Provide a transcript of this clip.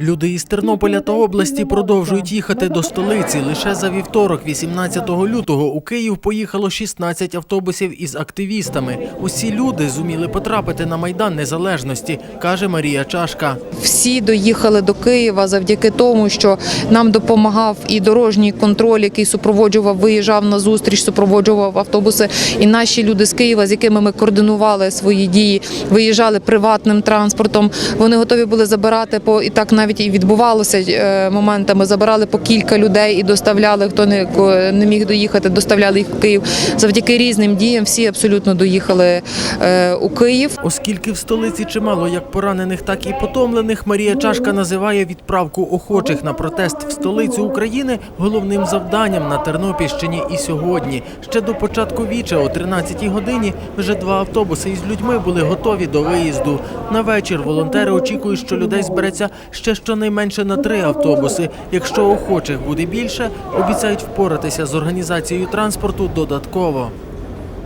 Люди із Тернополя та області продовжують їхати до столиці. Лише за вівторок, 18 лютого, у Київ поїхало 16 автобусів із активістами. Усі люди зуміли потрапити на майдан незалежності, каже Марія Чашка. Всі доїхали до Києва завдяки тому, що нам допомагав і дорожній контроль, який супроводжував, виїжджав на зустріч, супроводжував автобуси. І наші люди з Києва, з якими ми координували свої дії, виїжджали приватним транспортом. Вони готові були забирати по і так навіть і відбувалося е, моментами. Забирали по кілька людей і доставляли. Хто не, не міг доїхати, доставляли їх в Київ. Завдяки різним діям всі абсолютно доїхали е, у Київ. Оскільки в столиці чимало як поранених, так і потомлених, Марія Чашка називає відправку охочих на протест в столицю України головним завданням на Тернопільщині і сьогодні. Ще до початку віча о 13-й годині вже два автобуси із людьми були готові до виїзду. На вечір волонтери очікують, що людей збереться ще щонайменше на три автобуси. Якщо охочих буде більше, обіцяють впоратися з організацією транспорту додатково.